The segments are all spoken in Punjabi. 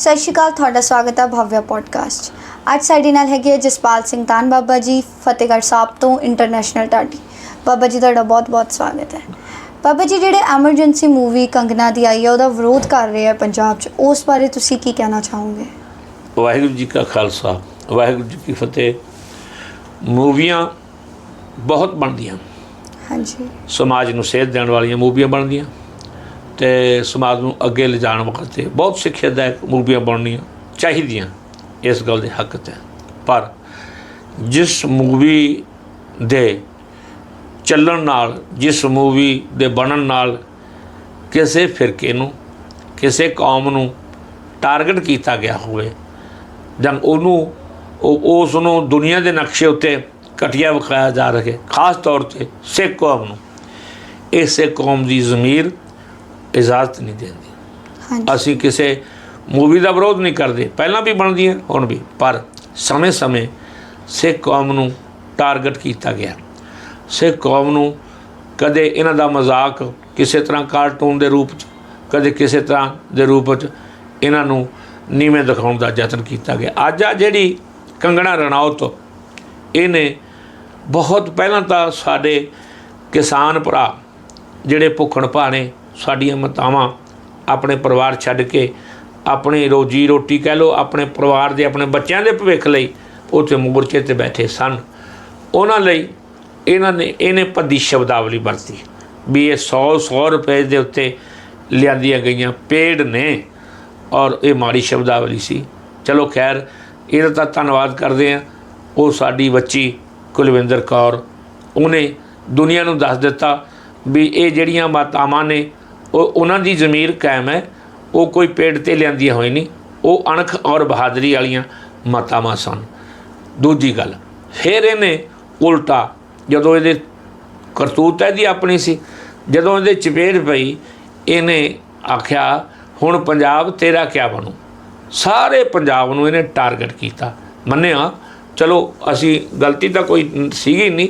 ਸਤਿ ਸ਼੍ਰੀ ਅਕਾਲ ਤੁਹਾਡਾ ਸਵਾਗਤ ਹੈ ਭਵਯ ਪੋਡਕਾਸਟ ਅੱਜ ਸਾਡੇ ਨਾਲ ਹੈਗੇ ਹੈ ਜਸਪਾਲ ਸਿੰਘ ਤਾਨ ਬਾਬਾ ਜੀ ਫਤਿਹਗੜ੍ਹ ਸਾਹਿਬ ਤੋਂ ਇੰਟਰਨੈਸ਼ਨਲ ਟਾਟੀ ਬਾਬਾ ਜੀ ਤੁਹਾਡਾ ਬਹੁਤ-ਬਹੁਤ ਸਵਾਗਤ ਹੈ। ਬਾਬਾ ਜੀ ਜਿਹੜੇ ਐਮਰਜੈਂਸੀ ਮੂਵੀ ਕੰਗਨਾ ਦੀ ਆਈ ਹੈ ਉਹਦਾ ਵਿਰੋਧ ਕਰ ਰਹੇ ਆ ਪੰਜਾਬ 'ਚ। ਉਸ ਬਾਰੇ ਤੁਸੀਂ ਕੀ ਕਹਿਣਾ ਚਾਹੋਗੇ? ਵਾਹਿਗੁਰੂ ਜੀ ਕਾ ਖਾਲਸਾ ਵਾਹਿਗੁਰੂ ਜੀ ਕੀ ਫਤਿਹ। ਮੂਵੀਆਂ ਬਹੁਤ ਬਣਦੀਆਂ। ਹਾਂਜੀ। ਸਮਾਜ ਨੂੰ ਸੇਧ ਦੇਣ ਵਾਲੀਆਂ ਮੂਵੀਆਂ ਬਣਦੀਆਂ। ਤੇ ਸਮਾਜ ਨੂੰ ਅੱਗੇ ਲਿਜਾਣ ਵਾਸਤੇ ਬਹੁਤ ਸਿੱਖਿਆਦਾਇਕ ਮੂਵੀਆਂ ਬਣਨੀਆਂ ਚਾਹੀਦੀਆਂ ਇਸ ਗੱਲ ਦੇ ਹੱਕ 'ਚ ਪਰ ਜਿਸ ਮੂਵੀ ਦੇ ਚੱਲਣ ਨਾਲ, ਜਿਸ ਮੂਵੀ ਦੇ ਬਣਨ ਨਾਲ ਕਿਸੇ ਫਿਰਕੇ ਨੂੰ, ਕਿਸੇ ਕੌਮ ਨੂੰ ਟਾਰਗੇਟ ਕੀਤਾ ਗਿਆ ਹੋਵੇ ਜਾਂ ਉਹਨੂੰ, ਉਹ, ਉਸ ਨੂੰ ਦੁਨੀਆ ਦੇ ਨਕਸ਼ੇ ਉੱਤੇ ਘਟੀਆ ਵਿਖਾਇਆ ਜਾ ਰਿਹਾ, ਖਾਸ ਤੌਰ ਤੇ ਸਿੱਖ ਕੌਮ ਨੂੰ ਇਸੇ ਕੌਮ ਦੀ ਜ਼ਮੀਰ ਇਜਾਜ਼ਤ ਨਹੀਂ ਦਿੰਦੀ। ਅਸੀਂ ਕਿਸੇ ਮੂਵੀ ਦਾ ਵਿਰੋਧ ਨਹੀਂ ਕਰਦੇ। ਪਹਿਲਾਂ ਵੀ ਬਣਦੀਆਂ ਹੁਣ ਵੀ। ਪਰ ਸਮੇਂ-ਸਮੇਂ ਸਿੱਖ ਕੌਮ ਨੂੰ ਟਾਰਗੇਟ ਕੀਤਾ ਗਿਆ। ਸਿੱਖ ਕੌਮ ਨੂੰ ਕਦੇ ਇਹਨਾਂ ਦਾ ਮਜ਼ਾਕ ਕਿਸੇ ਤਰ੍ਹਾਂ ਕਾਰਟੂਨ ਦੇ ਰੂਪ 'ਚ ਕਦੇ ਕਿਸੇ ਤਰ੍ਹਾਂ ਦੇ ਰੂਪ 'ਚ ਇਹਨਾਂ ਨੂੰ ਨੀਵੇਂ ਦਿਖਾਉਣ ਦਾ ਯਤਨ ਕੀਤਾ ਗਿਆ। ਅੱਜ ਆ ਜਿਹੜੀ ਕੰਗਣਾ ਰਣੌਤ ਇਹਨੇ ਬਹੁਤ ਪਹਿਲਾਂ ਤਾਂ ਸਾਡੇ ਕਿਸਾਨ ਭਰਾ ਜਿਹੜੇ ਭੁੱਖਣ ਭਾਣੇ ਸਾਡੀਆਂ ਮਾਤਾਵਾਂ ਆਪਣੇ ਪਰਿਵਾਰ ਛੱਡ ਕੇ ਆਪਣੀ ਰੋਜੀ ਰੋਟੀ ਕਹਿ ਲੋ ਆਪਣੇ ਪਰਿਵਾਰ ਦੇ, ਆਪਣੇ ਬੱਚਿਆਂ ਦੇ ਭਵਿੱਖ ਲਈ ਉੱਥੇ ਮੋਰਚੇ ਤੇ ਬੈਠੇ ਸਨ। ਉਹਨਾਂ ਲਈ ਇਹਨਾਂ ਨੇ, ਇਹਨੇ ਭੱਦੀ ਸ਼ਬਦਾਵਲੀ ਵਰਤੀ ਵੀ ਇਹ 100 100 ਰੁਪਏ ਦੇ ਉੱਤੇ ਲਿਆਂਦੀਆਂ ਗਈਆਂ ਪੇਡ ਨੇ ਔਰ ਇਹ ਮਾੜੀ ਸ਼ਬਦਾਵਲੀ ਸੀ। ਚਲੋ ਖੈਰ, ਇਹਦਾ ਤਾਂ ਧੰਨਵਾਦ ਕਰਦੇ ਆ ਉਹ ਸਾਡੀ ਬੱਚੀ ਕੁਲਵਿੰਦਰ ਕੌਰ, ਉਹਨੇ ਦੁਨੀਆ ਨੂੰ ਦੱਸ ਦਿੱਤਾ ਵੀ ਇਹ ਜਿਹੜੀਆਂ ਮਾਤਾਵਾਂ ਨੇ ਉਹ ਉਹਨਾਂ ਦੀ ਜ਼ਮੀਰ ਕਾਇਮ ਹੈ। ਉਹ ਕੋਈ ਪੇੜ ਤੇ ਲਿਆਂਦੀਆਂ ਹੋਈ ਨਹੀਂ। ਉਹ ਅਣਖ ਔਰ ਬਹਾਦਰੀ ਵਾਲੀਆਂ ਮਾਤਾਵਾਂ ਸਨ। ਦੂਜੀ ਗੱਲ, ਫਿਰ ਇਹਨੇ ਉਲਟਾ ਜਦੋਂ ਇਹਦੇ ਕਰਤੂਤ ਇਹਦੀ ਆਪਣੀ ਸੀ, ਜਦੋਂ ਇਹਦੇ ਚਪੇੜ ਪਈ, ਇਹਨੇ ਆਖਿਆ, ਹੁਣ ਪੰਜਾਬ ਤੇਰਾ ਕਿਆ ਬਣੂ? ਸਾਰੇ ਪੰਜਾਬ ਨੂੰ ਇਹਨੇ ਟਾਰਗੇਟ ਕੀਤਾ। ਮੰਨਿਆ ਚਲੋ, ਅਸੀਂ ਗਲਤੀ ਤਾਂ ਕੋਈ ਸੀਗੀ ਨਹੀਂ।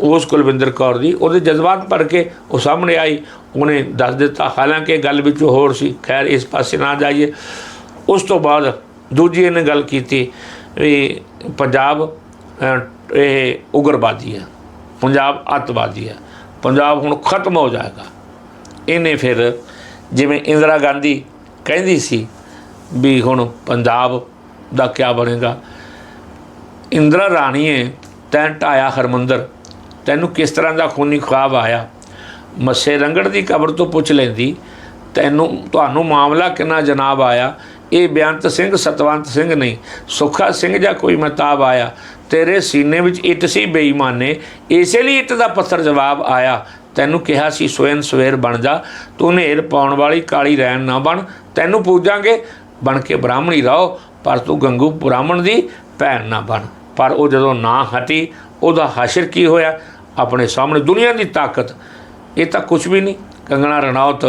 ਉਸ ਕੁਲਵਿੰਦਰ ਕੌਰ ਦੀ, ਉਹਦੇ ਜਜ਼ਬਾਤ ਪੜ ਕੇ ਉਹ ਸਾਹਮਣੇ ਆਈ। ਉਹਨੇ ਦੱਸ ਦਿੱਤਾ, ਹਾਲਾਂਕਿ ਗੱਲ ਵਿੱਚ ਹੋਰ ਸੀ। ਖੈਰ, ਇਸ ਪਾਸੇ ਨਾ ਜਾਈਏ। ਉਸ ਤੋਂ ਬਾਅਦ ਦੂਜੀ ਇਹਨੇ ਗੱਲ ਕੀਤੀ ਵੀ ਪੰਜਾਬ ਇਹ ਉਗਰਵਾਦੀ ਹੈ। ਪੰਜਾਬ ਅੱਤਵਾਦੀ ਹੈ। ਪੰਜਾਬ ਹੁਣ ਖਤਮ ਹੋ ਜਾਏਗਾ। ਇਹਨੇ ਫਿਰ ਜਿਵੇਂ ਇੰਦਰਾ ਗਾਂਧੀ ਕਹਿੰਦੀ ਸੀ ਵੀ ਹੁਣ ਪੰਜਾਬ ਦਾ ਕੀ ਬਣੇਗਾ? ਇੰਦਰਾ ਰਾਣੀਏ ਤੈਂ ਢਾਇਆ ਹਰਮੰਦਰ। ਤੈਨੂੰ ਕਿਸ ਤਰ੍ਹਾਂ ਦਾ ਖੂਨੀ ਖੁਆਬ ਆਇਆ? ਮੱਸੇ ਰੰਗੜ ਦੀ ਕਬਰ ਤੋਂ ਪੁੱਛ ਲੈਂਦੀ, ਤੈਨੂੰ, ਤੁਹਾਨੂੰ ਮਾਮਲਾ ਕਿੰਨਾ ਜਨਾਬ ਆਇਆ? ਇਹ ਬੇਅੰਤ ਸਿੰਘ, ਸਤਵੰਤ ਸਿੰਘ ਨਹੀਂ। ਸੁੱਖਾ ਸਿੰਘ ਜਾਂ ਕੋਈ ਮਤਾਬ ਆਇਆ? ਤੇਰੇ ਸੀਨੇ ਵਿੱਚ ਇੱਟ ਸੀ, ਬੇਈਮਾਨੇ। ਇਸੇ ਲਈ ਇੱਟ ਦਾ ਪੱਥਰ ਜਵਾਬ ਆਇਆ। ਤੈਨੂੰ ਕਿਹਾ ਸੀ, ਸਵੈਨ ਸਵੇਰ ਬਣ ਜਾ। ਤੂੰ ਨੇਰ ਪਾਉਣ ਵਾਲੀ ਕਾਲੀ ਰੈਣ ਨਾ ਬਣ। ਤੈਨੂੰ ਪੂਜਾਂਗੇ। ਬਣ ਕੇ ਬ੍ਰਾਹਮਣੀ ਰਹੋ, ਪਰ ਤੂੰ ਗੰਗੂ ਬ੍ਰਾਹਮਣ ਦੀ ਭੈਣ ਨਾ ਬਣ। ਪਰ ਉਹ ਜਦੋਂ ਨਾ ਹਟੀ, ਉਹਦਾ ਹਾਸ਼ਰ ਕੀ ਹੋਇਆ? ਆਪਣੇ ਸਾਹਮਣੇ ਦੁਨੀਆ ਦੀ ਤਾਕਤ। ਇਹ ਤਾਂ ਕੁਝ ਵੀ ਨਹੀਂ। ਕੰਗਣਾ ਰਣੌਤ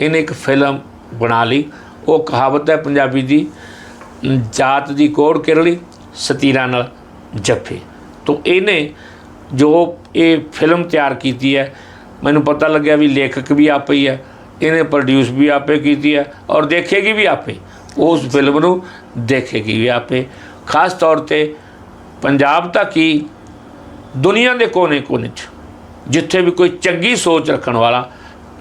ਇਹਨੇ ਇੱਕ ਫਿਲਮ ਬਣਾ ਲਈ। ਉਹ ਕਹਾਵਤ ਹੈ ਪੰਜਾਬੀ ਦੀ, ਜਾਤ ਦੀ ਕੋੜ ਕਿਰਲੀ, ਸਤੀਰਾ ਨਾਲ ਜੱਫੇ। ਤੋਂ ਇਹਨੇ ਜੋ ਇਹ ਫਿਲਮ ਤਿਆਰ ਕੀਤੀ ਹੈ, ਮੈਨੂੰ ਪਤਾ ਲੱਗਿਆ ਵੀ ਲੇਖਕ ਵੀ ਆਪੇ ਹੀ ਹੈ। ਇਹਨੇ ਪ੍ਰੋਡਿਊਸ ਵੀ ਆਪੇ ਕੀਤੀ ਹੈ ਔਰ ਦੇਖੇਗੀ ਵੀ ਆਪੇ। ਉਸ ਫਿਲਮ ਨੂੰ ਦੇਖੇਗੀ ਵੀ ਆਪੇ। ਖਾਸ ਤੌਰ ਤੇ ਪੰਜਾਬ ਤਾਂ ਕੀ? ਦੁਨੀਆ ਦੇ ਕੋਨੇ-ਕੋਨੇ 'ਚ। ਜਿੱਥੇ ਵੀ ਕੋਈ ਚੰਗੀ ਸੋਚ ਰੱਖਣ ਵਾਲਾ,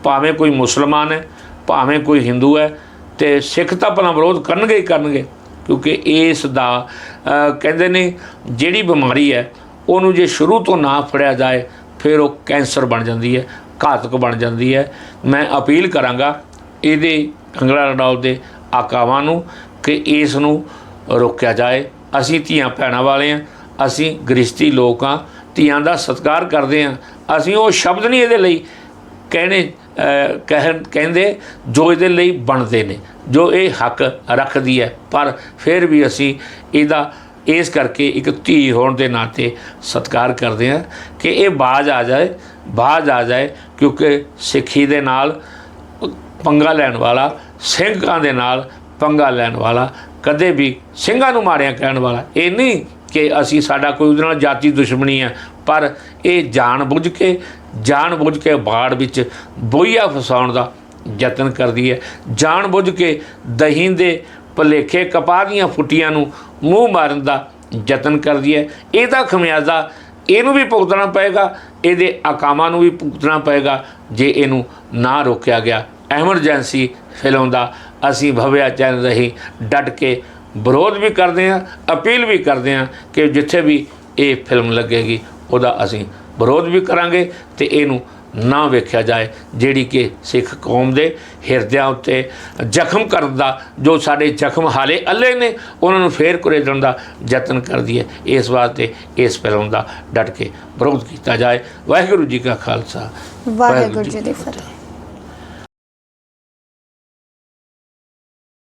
ਭਾਵੇਂ ਕੋਈ ਮੁਸਲਮਾਨ ਹੈ, ਭਾਵੇਂ ਕੋਈ ਹਿੰਦੂ ਹੈ, ਤੇ ਸਿੱਖ ਤਾਂ ਭਲਾ ਵਿਰੋਧ ਕਰਨਗੇ ਹੀ ਕਰਨਗੇ, ਕਿਉਂਕਿ ਇਸ ਦਾ ਕਹਿੰਦੇ ਨੇ, ਜਿਹੜੀ ਬਿਮਾਰੀ ਹੈ, ਉਹਨੂੰ ਜੇ ਸ਼ੁਰੂ ਤੋਂ ਨਾ ਫੜਿਆ ਜਾਏ, ਫਿਰ ਉਹ ਕੈਂਸਰ ਬਣ ਜਾਂਦੀ ਹੈ, ਘਾਤਕ ਬਣ ਜਾਂਦੀ ਹੈ। ਮੈਂ ਅਪੀਲ ਕਰਾਂਗਾ ਇਹਦੇ ਕੰਗੜਾ ਰਣੌਤ ਦੇ ਆਕਾਵਾਂ ਨੂੰ ਕਿ ਇਸ ਨੂੰ ਰੋਕਿਆ ਜਾਏ। ਅਸੀਂ ਧੀਆਂ ਭੈਣਾਂ ਵਾਲੇ ਹਾਂ ਅਸੀਂ ਗ੍ਰਿਸ਼ਤੀ ਲੋਕ ਹਾਂ ਧੀਆਂ ਦਾ ਸਤਿਕਾਰ ਕਰਦੇ ਹਾਂ ਅਸੀਂ ਉਹ ਸ਼ਬਦ ਨਹੀਂ ਇਹਦੇ ਲਈ ਕਹਿਣੇ ਕਹਿਣ, ਕਹਿੰਦੇ ਜੋ ਇਹਦੇ ਲਈ ਬਣਦੇ ਨੇ, ਜੋ ਇਹ ਹੱਕ ਰੱਖਦੀ ਹੈ। ਪਰ ਫਿਰ ਵੀ ਅਸੀਂ ਇਹਦਾ, ਇਸ ਕਰਕੇ ਇੱਕ ਧੀ ਹੋਣ ਦੇ ਨਾਤੇ ਸਤਿਕਾਰ ਕਰਦੇ ਹਾਂ ਕਿ ਇਹ ਬਾਜ਼ ਆ ਜਾਏ, ਬਾਜ਼ ਆ ਜਾਏ, ਕਿਉਂਕਿ ਸਿੱਖੀ ਦੇ ਨਾਲ ਪੰਗਾ ਲੈਣ ਵਾਲਾ, ਸਿੰਘਾਂ ਦੇ ਨਾਲ ਪੰਗਾ ਲੈਣ ਵਾਲਾ ਕਦੇ ਵੀ ਸਿੰਘਾਂ ਨੂੰ ਮਾਰਿਆ ਕਹਿਣ ਵਾਲਾ। ਇਹ ਨਹੀਂ ਕਿ ਅਸੀਂ ਸਾਡਾ ਕੋਈ ਉਹਦੇ ਨਾਲ ਜਾਤੀ ਦੁਸ਼ਮਣੀ ਹੈ ਪਰ ਇਹ ਜਾਣ ਬੁੱਝ ਕੇ, ਜਾਣ ਬੁੱਝ ਕੇ ਬਾੜ ਵਿੱਚ ਬੋਈਆ ਫਸਾਉਣ ਦਾ ਯਤਨ ਕਰਦੀ ਹੈ। ਜਾਣ ਬੁੱਝ ਕੇ ਦਹੀਂ ਦੇ ਭੁਲੇਖੇ ਕਪਾਹ ਦੀਆਂ ਫੁੱਟੀਆਂ ਨੂੰ ਮੂੰਹ ਮਾਰਨ ਦਾ ਯਤਨ ਕਰਦੀ ਹੈ। ਇਹਦਾ ਖਮਿਆਜ਼ਾ ਇਹਨੂੰ ਵੀ ਭੁਗਤਣਾ ਪਏਗਾ, ਇਹਦੇ ਆਕਾਮਾਂ ਨੂੰ ਵੀ ਭੁਗਤਣਾ ਪਏਗਾ, ਜੇ ਇਹਨੂੰ ਨਾ ਰੋਕਿਆ ਗਿਆ। ਐਮਰਜੈਂਸੀ ਫਿਲਮ ਦਾ ਅਸੀਂ ਭਵਿਆ ਚੈਨਲ ਰਹੀ ਡਟ ਕੇ ਵਿਰੋਧ ਵੀ ਕਰਦੇ ਹਾਂ ਅਪੀਲ ਵੀ ਕਰਦੇ ਹਾਂ ਕਿ ਜਿੱਥੇ ਵੀ ਇਹ ਫਿਲਮ ਲੱਗੇਗੀ ਉਹਦਾ ਅਸੀਂ ਵਿਰੋਧ ਵੀ ਕਰਾਂਗੇ ਤੇ ਇਹਨੂੰ ਨਾ ਵੇਖਿਆ ਜਾਏ ਜਿਹੜੀ ਕਿ ਸਿੱਖ ਕੌਮ ਦੇ ਹਿਰਦਿਆਂ ਉੱਤੇ ਜ਼ਖਮ ਕਰਨ ਦਾ ਜੋ ਸਾਡੇ ਜ਼ਖਮ ਹਾਲੇ ਅੱਲੇ ਨੇ ਉਹਨਾਂ ਨੂੰ ਫੇਰ ਕੁਰੇਦਣ ਦਾ ਯਤਨ ਕਰਦੀ ਹੈ। ਇਸ ਵਾਸਤੇ ਇਸ ਫਿਲਮ ਦਾ ਡਟ ਕੇ ਵਿਰੋਧ ਕੀਤਾ ਜਾਏ। ਵਾਹਿਗੁਰੂ ਜੀ ਕਾ ਖਾਲਸਾ। ਵਾਹਿਗੁਰੂ ਜੀ ਦੀ ਫਤਿਹ।